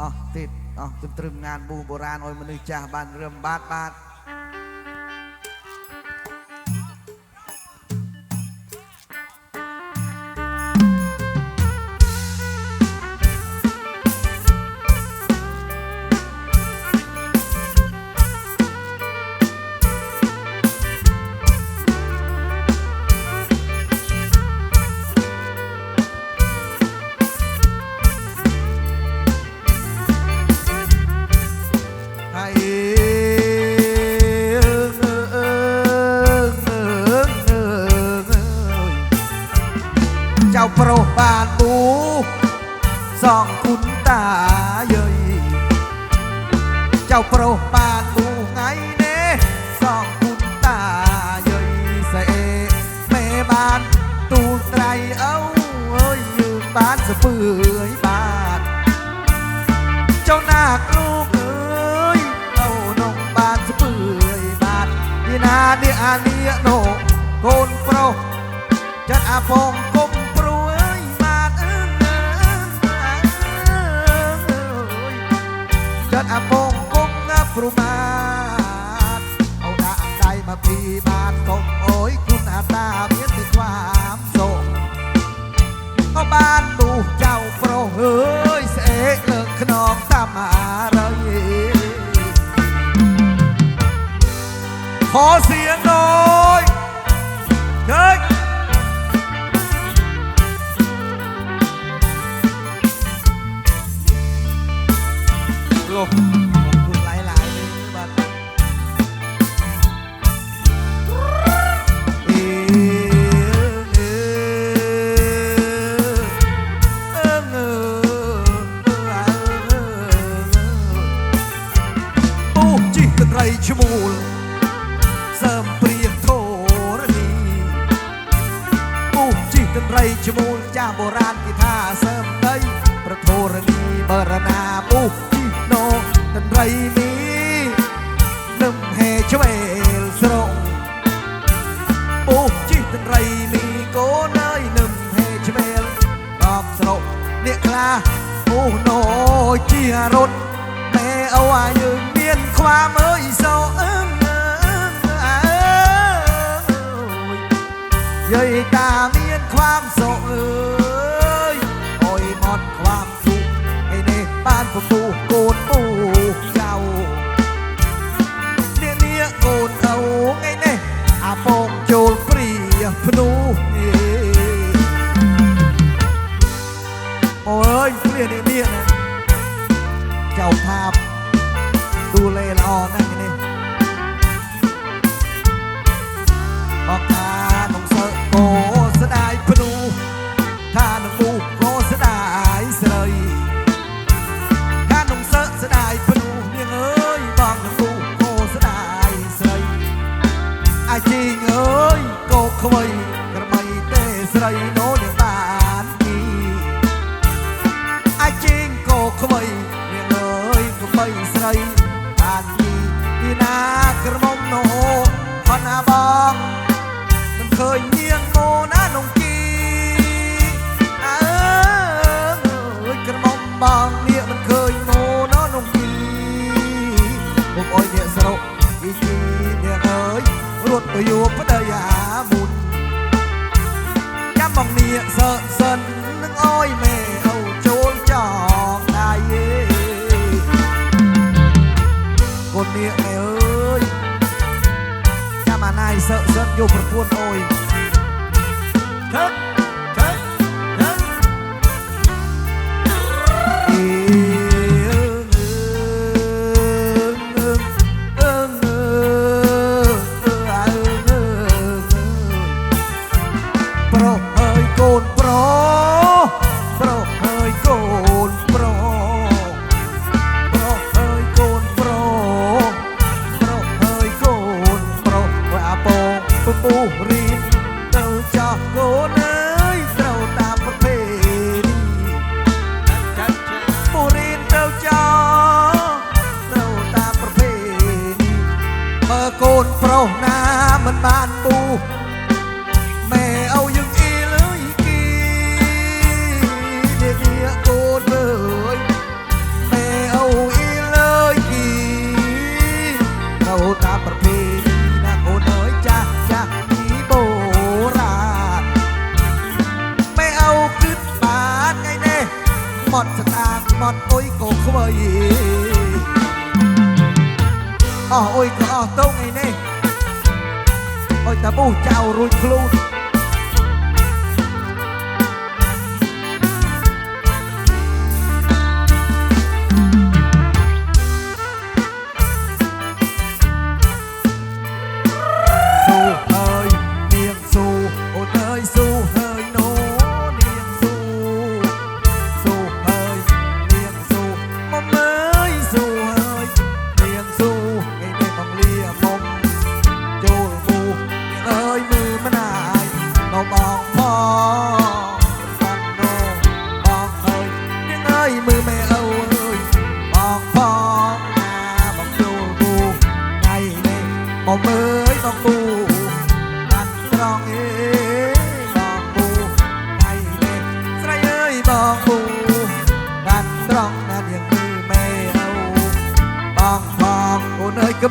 អស់ទៀតអស់ទន្ទ្រឹមងានប៊ូបុរាណឲ្យមនុស្សចាស់បានរឹមបាទបាទ អើអើយយឺបានសពឿយបាទចុះណាគ្រូអើយអូនងបានសពឿយបាទពីណានេះអាលាណូកូនប្រុសចាត់អាផងគុំព្រួយបាទអើយចាត់អាផងគុំណាព្រុបាទអូដាក់ដៃមកពីបាទកូ ជារត់ម៉ែអូអាយើងមានខ្វាមអើយសោអឹងអើងអើយយាយតាមានខ្វាមសោអើយអុយមត់ខ្វាមទុកឯនេះបានពពុះកូនពូចៅ នានាកូនទៅថ្ងៃនេះអាពងចូលព្រាភ្នូអូអើយព្រានានា าภาพ ดูเลยละออนั่นนี่ออกมา រត់ទៅយកប្តីអាមុនចាំបងនាងសើសិននឹងអើយមេអូចូលចងដៃអេកូននាងអើយ ចាំអាណាយសើសិនយកប្រពន្ធអើយថឹ បត់ស្តាងបត់អុយក៏ខ្វៃអស់អុយក៏អស់ទៅថ្ងៃនេះអុយតាប៊ូចៅរួចខ្លួន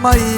Bahia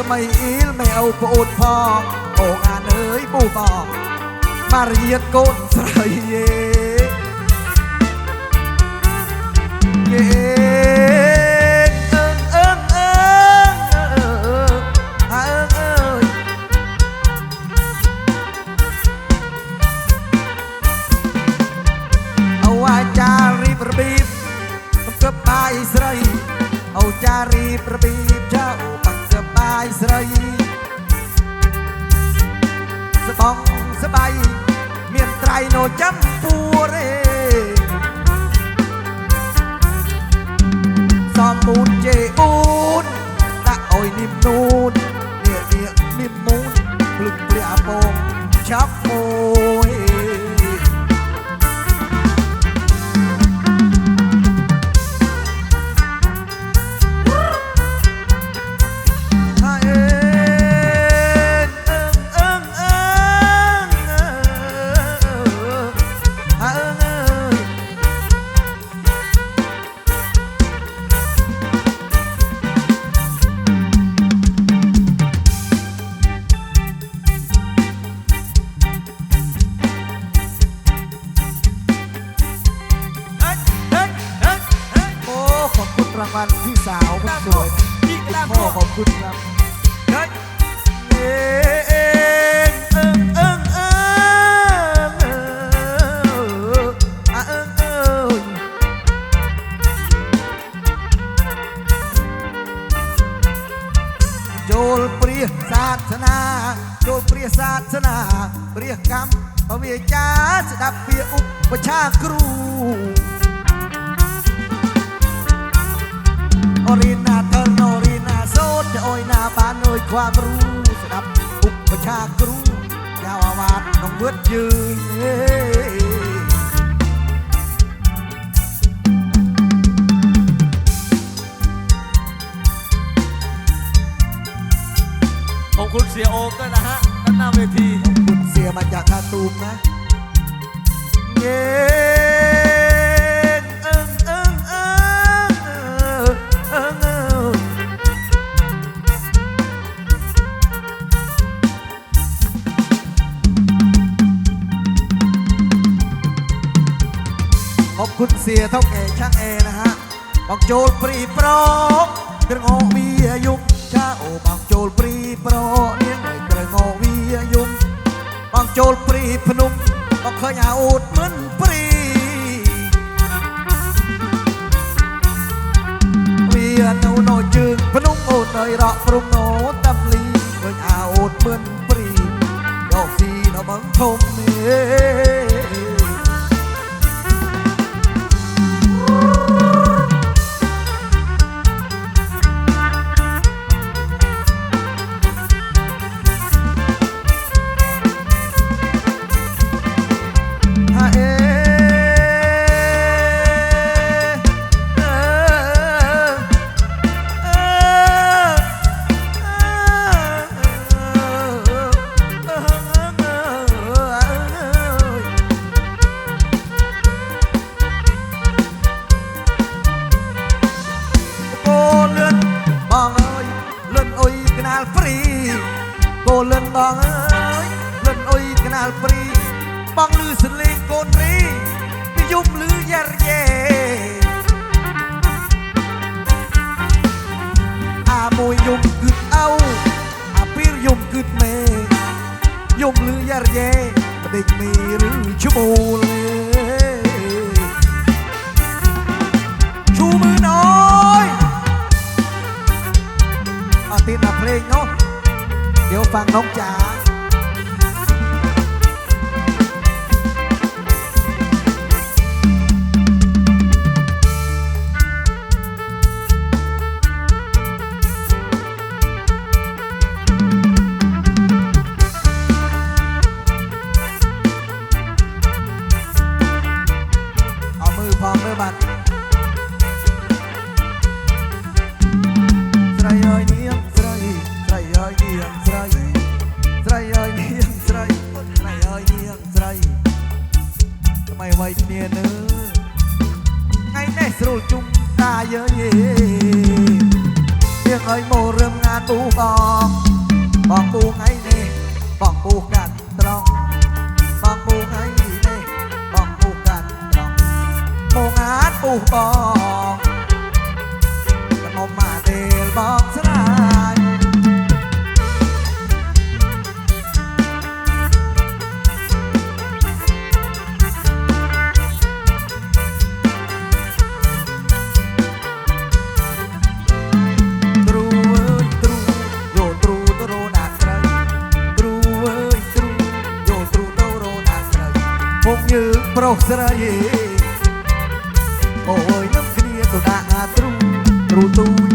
็ไม่อิลไม่เอาปูดพอโอ่งานเอ้ยปูบอกมาเรียดก้นใส่เย่เย่งเอิงเอิงเอิงเอิงเอิงเเอาว่าจารีบรบีบกับไปใส่เอาจารีประบีบเจ้า យស្រីស្បងស្បៃមានត្រៃនៅចំពួរេសំមូនជេអ៊ូនដាក់អុយនិមនូននេះនេះនិមមូនភ្លឹកព្រះអពងចាប់ ចូលព្រះសាសនាចូលព្រះសាសនាព្រះកម្មពវិជាស្ដាប់ពាក្យឧបឆាគ្រូអរិណាធនអរិណាសូត្រអុយណាបានអើយความรู้ស្ដាប់ឧបឆាគ្រូចៅអាវាតក្នុងវត្តយើង สียโอมด้วยนะฮะด้านหน้าเวทีคุณเสียมาจากคาตูมนะเย้เอิงเอิงเอิงเอิงเอิงเอิงขอบคุณเสียเท่าแก่ช่างเอนะฮะบอกโจลปรีปรกระโงกวียุกชาโอบอกโจลปรีโปรเลี้ย ចាអូបងចូលព្រីប្រនាងនៅក្រងវាយំបងចូលព្រីភ្នំបងឃើញអាអ៊ូតមិនព្រីវានៅនៅជើងភ្នំអូននៅរកព្រំណូតាំលីឃើញអាអ៊ូតមិនព្រីរកស៊ីនៅបងធំនេះ បដេចមីឬឈ្មោលឈូមើលណយអត់ទីណាភ្លេងនោះเดี๋ยวฟังน้องจ๋า เอา buscar. រុសស្រីអូយនឹកគ្នាទៅដាក់ទ្រូទ្រូទូ